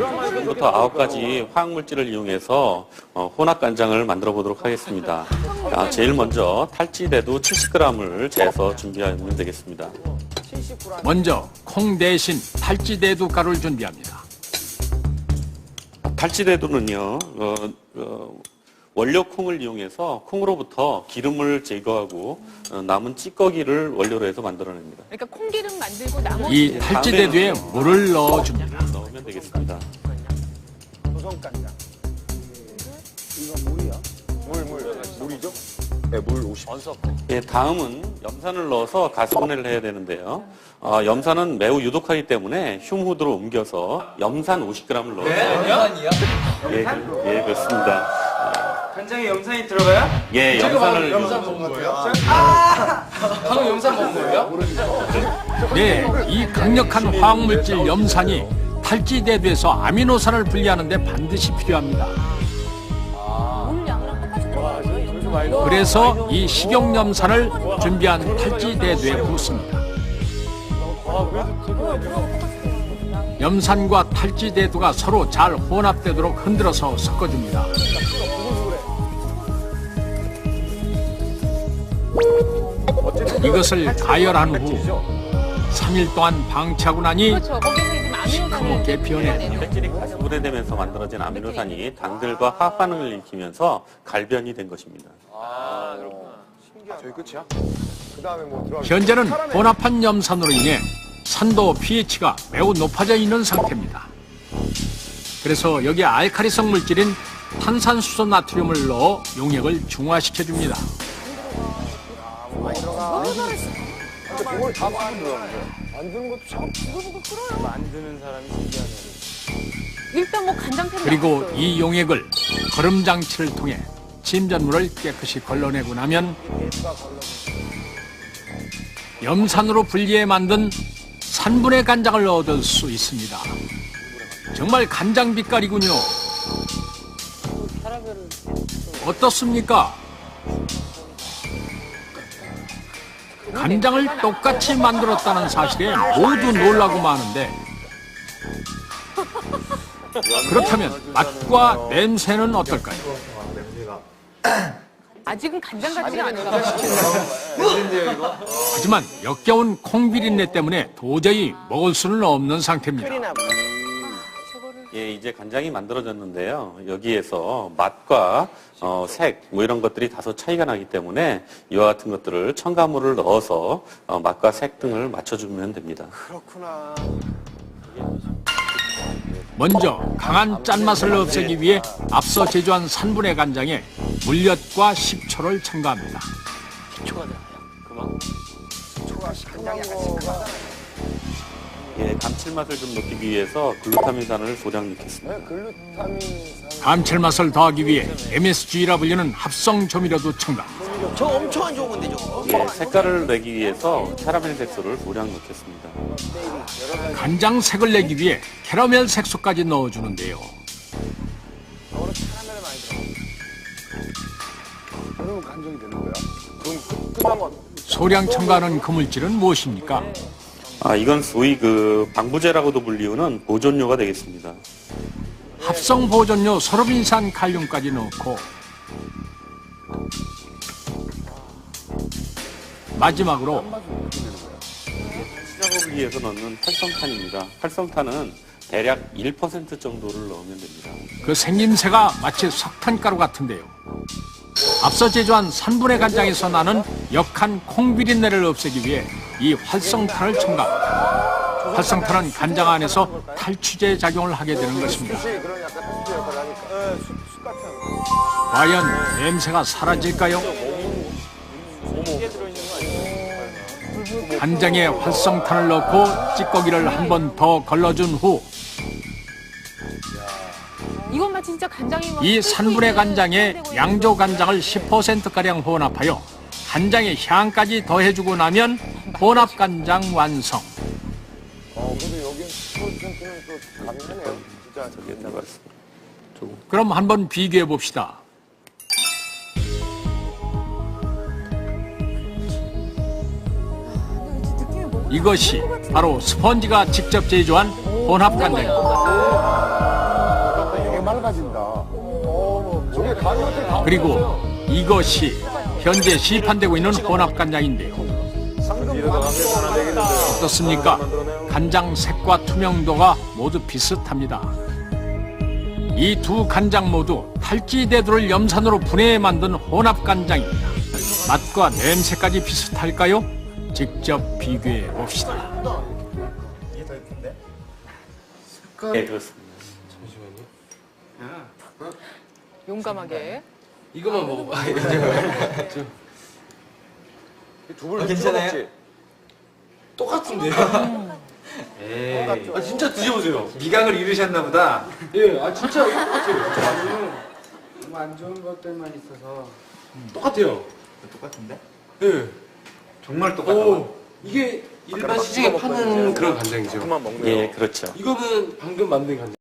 지금부터 아홉 가지 화학 물질을 이용해서 어, 혼합 간장을 만들어 보도록 하겠습니다. 아, 제일 먼저 탈지대도 70g을 재서 준비하면 되겠습니다. 먼저 콩 대신 탈지대두 가루를 준비합니다. 탈지대도는요, 어, 어, 원료 콩을 이용해서 콩으로부터 기름을 제거하고 어, 남은 찌꺼기를 원료로 해서 만들어냅니다. 그러니까 콩기름 만들고 나머지 이 탈지대두에 물을 넣어줍니다. 넣으면 되겠습니다. 조선간장. 이거 물이야? 물, 물. 물이죠? 네, 물 50. 예, 다음은 염산을 넣어서 가스분해를 해야 되는데요. 어, 염산은 매우 유독하기 때문에 흉후드로 옮겨서 염산 50g을 넣어서 염산이요? 예, 그- 예, 그렇습니다. 간장에 염산이 들어가요? 예, 염산을 염산 요- 먹은 거예요? 방금 염산 먹은 거예요? 네, 이 강력한 화학물질 염산이 탈지대두에서 아미노산을 분리하는데 반드시 필요합니다. 그래서 이 식용염산을 준비한 탈지대두에 붓습니다. 염산과 탈지대두가 서로 잘 혼합되도록 흔들어서 섞어줍니다. 이것을 가열한 후 3일 동안 방치하고 나니 그렇죠. 시커멓게. 백질이 가스분해되면서 만들어진 아미노산이 당들과 화학 반응을 일으키면서 갈변이 된 것입니다. 저희 끝이야? 그 다음에 뭐 들어가. 현재는 혼합한 염산으로 인해 산도 pH가 매우 높아져 있는 상태입니다. 그래서 여기에 알카리성 물질인 탄산수소 나트륨을 넣어 용액을 중화시켜 줍니다. 근데 그걸 다 만들어. 만드는 것도 참. 만드는 사람이 신기하네. 일단 뭐 간장템 그리고 이 용액을 거름 장치를 통해 침전물을 깨끗이 걸러내고 나면 염산으로 분리해 만든 산분해 간장을 얻을 수 있습니다. 정말 간장 빛깔이군요. 어떻습니까? 간장을 똑같이 만들었다는 사실에 모두 놀라고 마는데 그렇다면 맛과 냄새는 어떨까요? 아직은 간장 같지가 않은가 봐요. 냄새인데요, 이거? 하지만 역겨운 콩비린내 때문에 도저히 먹을 수는 없는 상태입니다. 예, 이제 간장이 만들어졌는데요. 여기에서 맛과 어, 색, 뭐 이런 것들이 다소 차이가 나기 때문에 이와 같은 것들을 첨가물을 넣어서 어, 맛과 색 등을 맞춰주면 됩니다. 그렇구나. 먼저 강한 짠맛을 없애기 위해 앞서 제조한 산분해 간장에 물엿과 식초를 첨가합니다. 예, 감칠맛을 좀 높이기 위해서 글루타민산을 소량 넣겠습니다. 네, 글루타민. 감칠맛을 더하기 위해 MSG라 불리는 합성 조미료도 첨가. 저 엄청 안 좋은 건데 저거. 예, 색깔을 내기 위해서 캐러멜 색소를 소량 넣겠습니다. 간장 색을 내기 위해 캐러멜 색소까지 넣어주는데요. 그러면 간정이 되는 거야? 그럼 끝- 끝난 건. 소량 첨가하는 그 물질은 무엇입니까? 아, 이건 소위 그 방부제라고도 불리우는 보존료가 되겠습니다. 합성 보존료 소르빈산 칼륨까지 넣고 마지막으로 작업을 위해서 넣는 활성탄입니다. 활성탄은 대략 1% 정도를 넣으면 됩니다. 그 생김새가 마치 석탄가루 같은데요. 앞서 제조한 산분해 간장에서 나는 역한 콩비린내를 없애기 위해 이 활성탄을 첨가. 활성탄은 간장 안에서 탈취제 작용을 하게 되는 것입니다. 과연 냄새가 사라질까요? 간장에 활성탄을 넣고 찌꺼기를 한 번 더 걸러준 후이 있는 간장에 양조 간장을 10%가량 혼합하여 간장의 향까지 더해주고 나면 혼합 간장 완성. 어, 그래도 여긴 10%는 또 가능하네요. 진짜. 그럼 한번 비교해 봅시다. 이것이 바로 스펀지가 직접 제조한 혼합 간장입니다. 가진다. 어, 저게 간이 어떻게 다 그리고 이것이 현재 시판되고 있는 혼합간장인데요. 어떻습니까? 간장 색과 투명도가 모두 비슷합니다. 이 두 간장 모두 탈지대두를 염산으로 분해해 만든 혼합간장입니다. 맛과 냄새까지 비슷할까요? 직접 비교해 봅시다. 네, 그렇습니다. 용감하게. 이거만 먹어봐. 두불 괜찮아요? 똑같은데요? 에이. 아, 진짜 드셔보세요. 미각을 잃으셨나 보다. 예, 아, 진짜 똑같아요. 너무 안 좋은 것들만 있어서 똑같아요. 똑같은데? 예. 정말 똑같다고? 오, 이게 일반 시중에 파는 그런 간장이죠. 그만 먹네요. 예, 그렇죠. 이거는 방금 만든 간장.